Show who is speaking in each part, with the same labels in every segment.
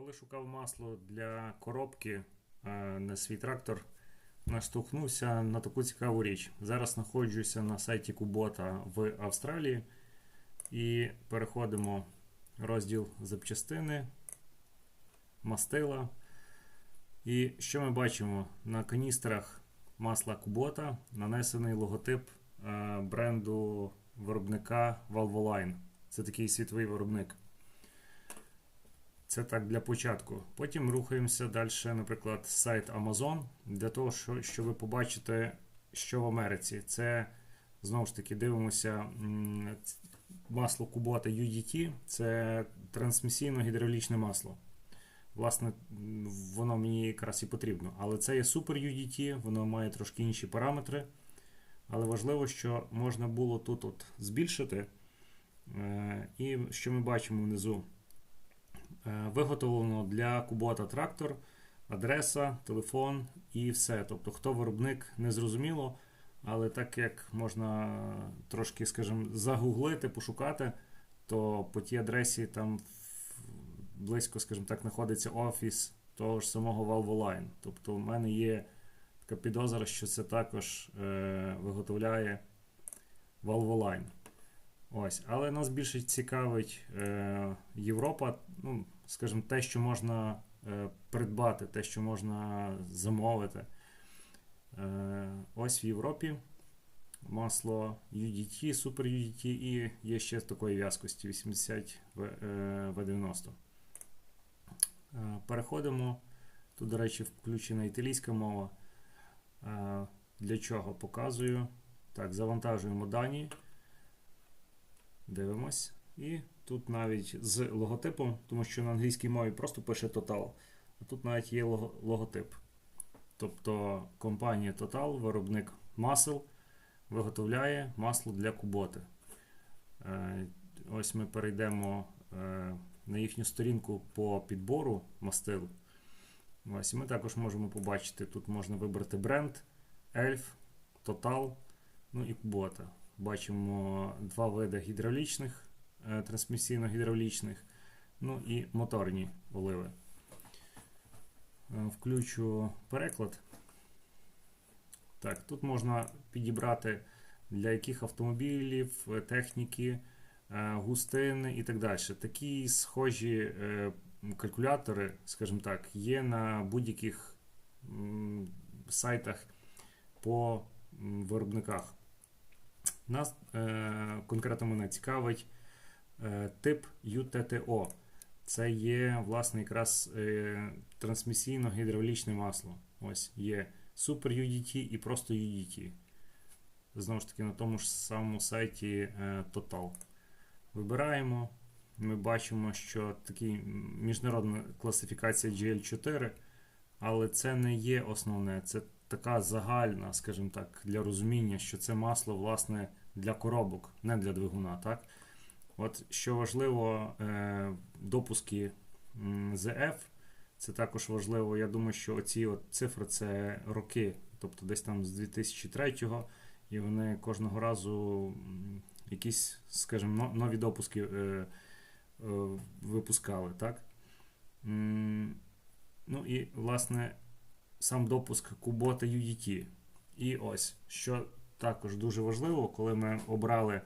Speaker 1: Коли шукав масло для коробки е, на свій трактор, наштовхнувся на таку цікаву річ. Зараз знаходжуся на сайті Кубота в Австралії і переходимо розділ запчастини, мастила. І що ми бачимо? На каністрах масла Кубота нанесений логотип е, бренду виробника Valvoline. Це такий світовий виробник. Це так для початку. Потім рухаємося далі, наприклад, сайт Amazon, для того, що, щоб ви побачите, що в Америці. Це знову ж таки дивимося масло Kubota UDT, це трансмісійно-гідравлічне масло. Власне, воно мені якраз і потрібно. Але це є Super UDT, воно має трошки інші параметри. Але важливо, що можна було тут от збільшити. Е, І що ми бачимо внизу? Е, Виготовлено для Kubota трактор, адреса, телефон і все. Тобто, хто виробник, не зрозуміло. Але так як можна трошки, скажімо, загуглити, пошукати, то по тій адресі там близько, скажімо так, знаходиться офіс того ж самого Valvoline. Тобто, в мене є така підозра, що це також е, виготовляє Valvoline. Ось, але нас більше цікавить е, Європа, ну, скажімо, те, що можна е, придбати, те, що можна замовити. Е, ось в Європі масло UDT, Super UDT і є ще з такої в'язкості 80 В- е, В90. Е, переходимо. Тут, до речі, включена італійська мова. Е, для чого показую? Так, завантажуємо дані. Дивимось. І тут навіть з логотипом, тому що на англійській мові просто пише Total. А тут навіть є логотип. Тобто компанія Total, виробник масел, виготовляє масло для куботи. Е, Ось ми перейдемо е, на їхню сторінку по підбору мастил. Ось, і ми також можемо побачити, тут можна вибрати бренд, Elf, Total, ну і Kubota. Бачимо два види гідравлічних, е, трансмісійно-гідравлічних, ну і моторні оливи. Е, Включу переклад. Так, тут можна підібрати для яких автомобілів, е, техніки, густини і так далі. Такі схожі калькулятори, скажімо так, є на будь-яких сайтах по виробниках. Нас е, конкретно мене цікавить е, тип UTTO. Це є, власне, якраз е, трансмісійно-гідравлічне масло. Ось є Super UDT і просто UDT. Знову ж таки, на тому ж самому сайті Total. Вибираємо. Ми бачимо, що такий міжнародна класифікація GL4, але це не є основне. Це така загальна, скажімо так, для розуміння, що це масло, власне, для коробок, не для двигуна. Так? От що важливо, е, допуски ZF, це також важливо. Я думаю, що оці от цифри це роки, тобто десь там з 2003-го, і вони кожного разу якісь, скажімо, нові допуски е, е, випускали. Так? Ну і, власне, сам допуск Kubota UDT. І ось, що також дуже важливо, коли ми обрали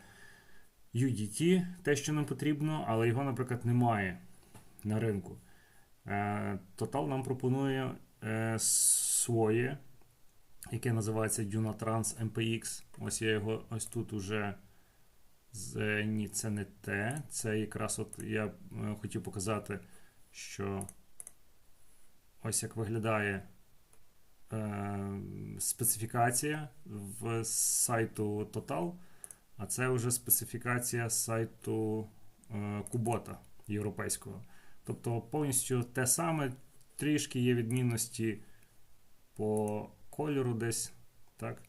Speaker 1: UDT, те, що нам потрібно, але його, наприклад, немає на ринку. Е, Total нам пропонує е, своє, яке називається Dunatrans MPX. Ось я його ось тут уже. З, ні, це не те. Це якраз от я е, хотів показати, що ось як виглядає е, специфікація в сайту Total. А це вже специфікація сайту е, Kubota європейського. Тобто повністю те саме, трішки є відмінності по кольору десь, так?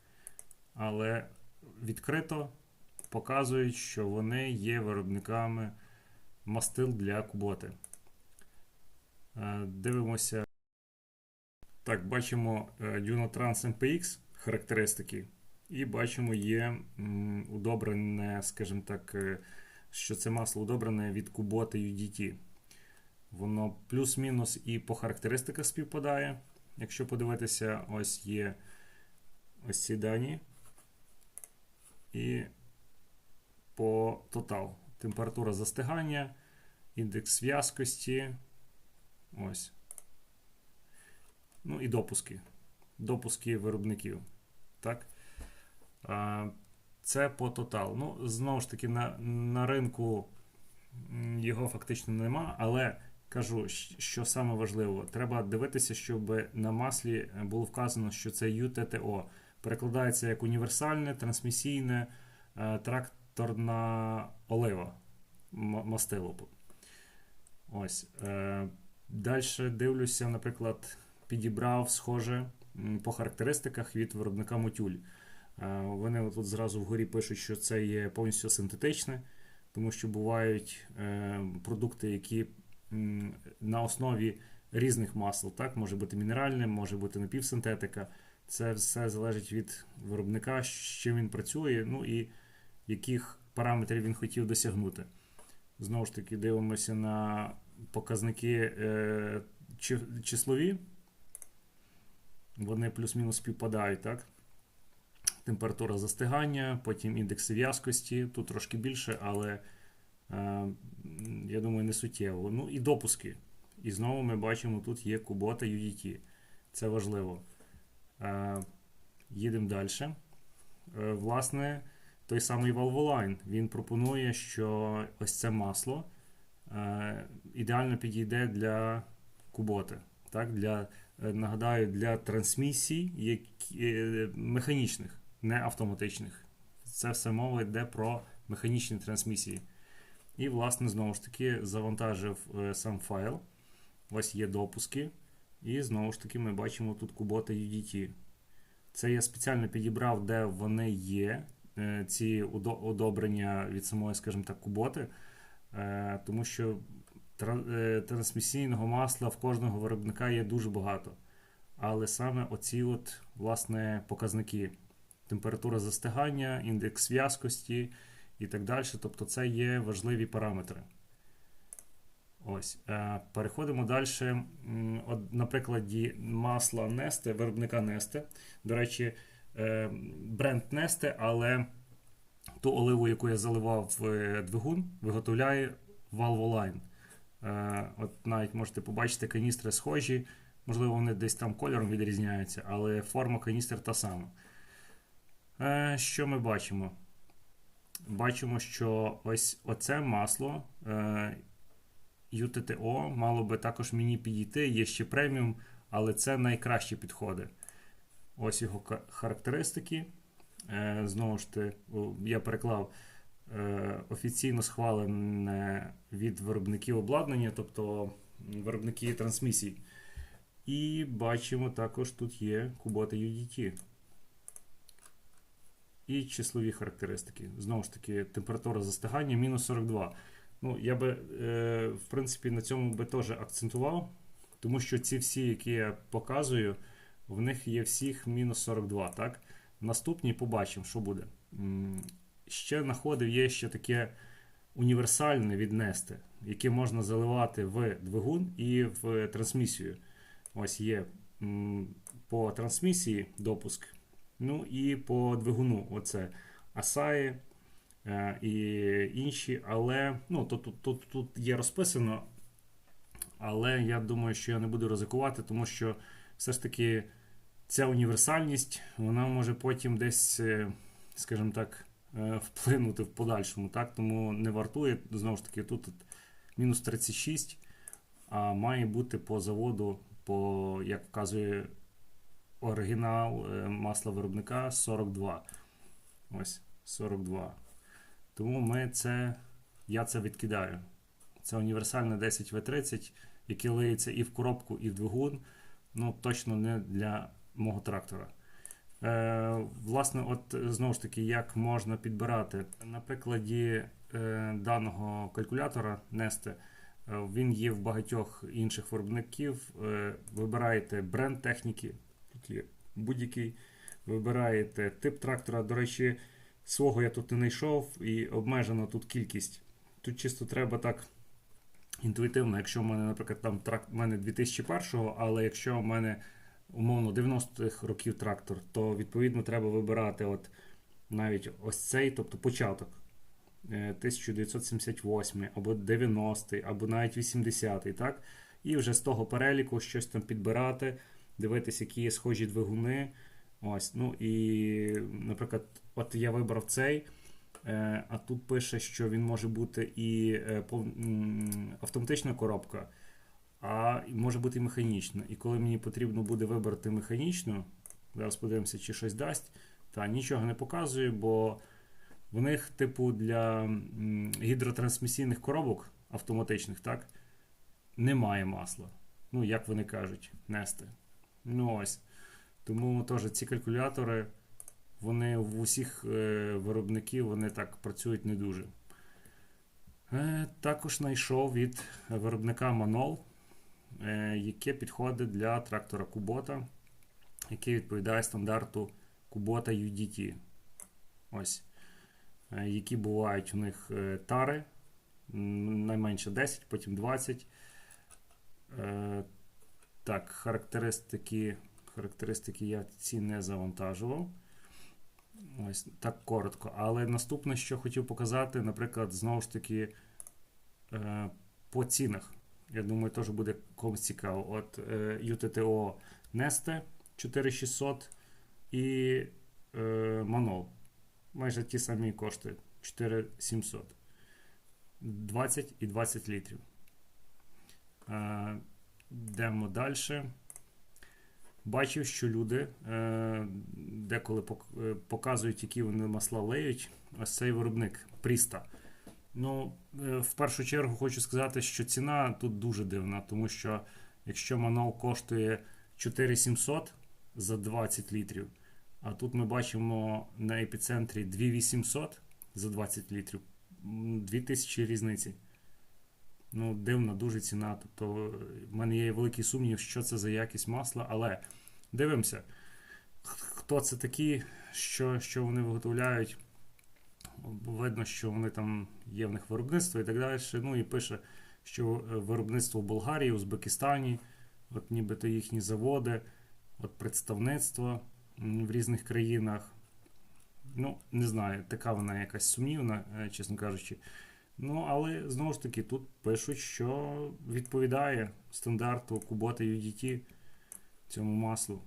Speaker 1: але відкрито показують, що вони є виробниками мастил для куботи. Е, Дивимося. Так, бачимо е, Dunotrans MPX характеристики. І бачимо, є удобрене, скажімо так, е, що це масло удобрене від Kubota UDT. Воно плюс-мінус і по характеристиках співпадає. Якщо подивитися, ось є ось ці дані. І по тотал. Температура застигання, індекс в'язкості. Ось. Ну і допуски. Допуски виробників. Так? Це по тотал. Ну, знову ж таки, на, на ринку його фактично нема, але кажу, що саме важливо, треба дивитися, щоб на маслі було вказано, що це UTTO. Перекладається як універсальне, трансмісійне, е, тракторна олива мастило. Ось. Е, Далі дивлюся, наприклад, підібрав схоже по характеристиках від виробника Мотюль. Е, вони тут зразу вгорі пишуть, що це є повністю синтетичне, тому що бувають продукти, які на основі різних масел. Так? Може бути мінеральне, може бути напівсинтетика. Це все залежить від виробника, з чим він працює, ну і яких параметрів він хотів досягнути. Знову ж таки, дивимося на показники е, числові. Вони плюс-мінус співпадають. так? Температура застигання, потім індекси в'язкості. Тут трошки більше, але е, я думаю, не суттєво. Ну і допуски. І знову ми бачимо, тут є кубота UDT. Це важливо. Е, їдемо далі. Е, власне, той самий Valvoline, він пропонує, що ось це масло е, ідеально підійде для куботи. Так? Для, Нагадаю, для трансмісій які, механічних, не автоматичних. Це все мова йде про механічні трансмісії. І, власне, знову ж таки, завантажив сам файл. Ось є допуски. І знову ж таки ми бачимо тут кубота UDT. Це я спеціально підібрав, де вони є, е, ці одобрення від самої, скажімо так, куботи, е, тому що е, трансмісійного масла в кожного виробника є дуже багато. Але саме оці от, власне, показники: температура застигання, індекс в'язкості і так далі. Тобто це є важливі параметри. Ось. Е, переходимо далі. На прикладі масла Neste, виробника Neste. До речі, е, бренд Neste, але ту оливу, яку я заливав в двигун, виготовляє Valvoline. Е, от Навіть можете побачити, каністри схожі. Можливо, вони десь там кольором відрізняються, але форма каністр та сама. Що ми бачимо? Бачимо, що ось оце масло. UTTO мало би також мені підійти, є ще преміум, але це найкращі підходи. Ось його характеристики. Е, знову ж таки, я переклав е, офіційно схвалене від виробників обладнання, тобто виробники трансмісій. І бачимо, також тут є кубота UDT. І числові характеристики. Знову ж таки, температура застигання мінус 42. Ну, Я би, е, в принципі, на цьому би теж акцентував, тому що ці всі, які я показую, в них є всіх мінус 42. так? Наступні побачимо, що буде. Ще знаходив, є ще таке універсальне віднести, яке можна заливати в двигун і в трансмісію. Ось є по трансмісії допуск. Ну і по двигуну оце Асаї. Е, і інші, але ну, тут, тут, тут, тут є розписано. Але я думаю, що я не буду ризикувати, тому що все ж таки ця універсальність вона може потім десь, е, скажімо так, вплинути в подальшому. так, Тому не вартує, знову ж таки, тут мінус 36, а має бути по заводу, по, як вказує оригінал масла виробника 42. Ось, 42. Тому ми це, я це відкидаю. Це універсальне 10В30, яке лиється і в коробку, і в двигун. Ну, точно не для мого трактора. Е, Власне, от знову ж таки, як можна підбирати. На прикладі е, даного калькулятора Neste, е, він є в багатьох інших виробників. Вибираєте бренд техніки, тут є будь-який. Вибираєте тип трактора. До речі, Свого я тут не знайшов і обмежена тут кількість. Тут чисто треба так інтуїтивно, якщо в мене, наприклад, там трак, в мене 2001-го, але якщо в мене умовно 90-х років трактор, то відповідно треба вибирати от навіть ось цей, тобто початок. е, 1978 або 90-й, або навіть 80-й, так? І вже з того переліку щось там підбирати, дивитися, які є схожі двигуни. Ось, ну і, наприклад, от я вибрав цей, е, а тут пише, що він може бути і е, автоматична коробка, а може бути і механічна. І коли мені потрібно буде вибрати механічну, зараз подивимося, чи щось дасть, та нічого не показує, бо в них, типу, для гідротрансмісійних коробок автоматичних, так, немає масла. Ну, як вони кажуть, нести. Ну ось. Тому теж ці калькулятори, вони в усіх е, виробників вони так працюють не дуже. Е, також знайшов від виробника Manol, яке підходить для трактора Kubota, який відповідає стандарту Kubota UDT. Ось. Е, які бувають у них е, тари, найменше 10, потім 20. Е, так, характеристики, характеристики я ці не завантажував. Ось так коротко. Але наступне, що хотів показати, наприклад, знову ж таки е, по цінах. Я думаю, теж буде комусь цікаво. От е, UTTO Neste 4600 і е, Manol. Майже ті самі кошти 4700. 20 і 20 літрів. Е, Йдемо далі. Бачив, що люди е, деколи е, показують, які вони масла леють. Ось цей виробник Пріста. Ну, е, в першу чергу хочу сказати, що ціна тут дуже дивна, тому що якщо манол коштує 4700 за 20 літрів, а тут ми бачимо на епіцентрі 2800 за 20 літрів, 2000 різниці. Ну, дивна дуже ціна. Тобто, е, в мене є великий сумнів, що це за якість масла, але дивимося, хто це такі, що, що вони виготовляють. Видно, що вони там є в них виробництво і так далі. Ну і пише, що е, виробництво в Болгарії, Узбекистані, от нібито їхні заводи, от представництво в різних країнах. Ну, не знаю, така вона якась сумнівна, е, чесно кажучи. Ну, але знову ж таки, тут пишуть, що відповідає стандарту Kubota UDT цьому маслу.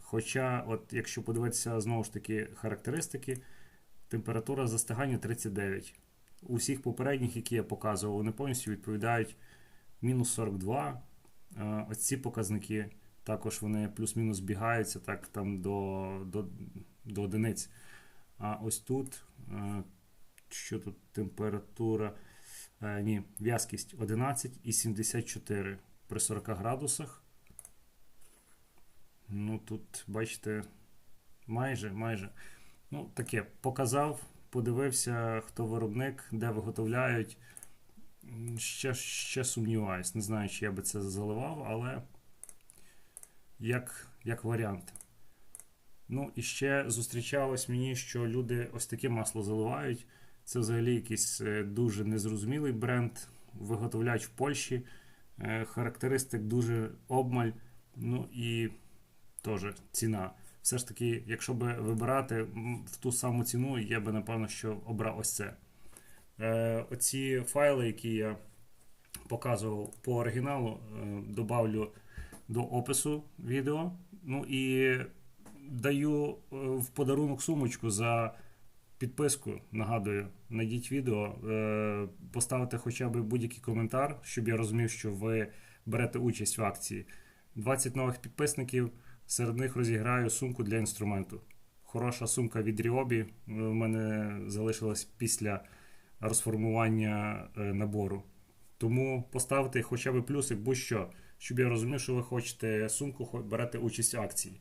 Speaker 1: Хоча, от якщо подивитися знову ж таки характеристики, температура застигання 39. У всіх попередніх, які я показував, вони повністю відповідають мінус 42. Е, Ось ці показники також вони плюс-мінус збігаються так, там до, до, до одиниць. А ось тут, е, що тут температура? Е, Ні, в'язкість 11,74 при 40 градусах. Ну, тут, бачите, майже, майже. Ну, таке, показав, подивився, хто виробник, де виготовляють. Ще, ще сумніваюсь. Не знаю, чи я би це заливав, але як, як варіант. Ну, і ще зустрічалось мені, що люди ось таке масло заливають. Це взагалі якийсь е, дуже незрозумілий бренд. Виготовляють в Польщі. Е, Характеристик дуже обмаль. Ну і теж ціна. Все ж таки, якщо би вибирати в ту саму ціну, я би напевно що обрав ось це. Е, оці файли, які я показував по оригіналу, е, добавлю до опису відео. Ну і даю е, в подарунок сумочку за підписку. Нагадую, найдіть відео, е, поставте хоча б будь-який коментар, щоб я розумів, що ви берете участь в акції. 20 нових підписників. Серед них розіграю сумку для інструменту. Хороша сумка від Ryobi в мене залишилась після розформування е, набору. Тому поставте хоча б плюсик будь-що, щоб я розумів, що ви хочете сумку, берете участь в акції.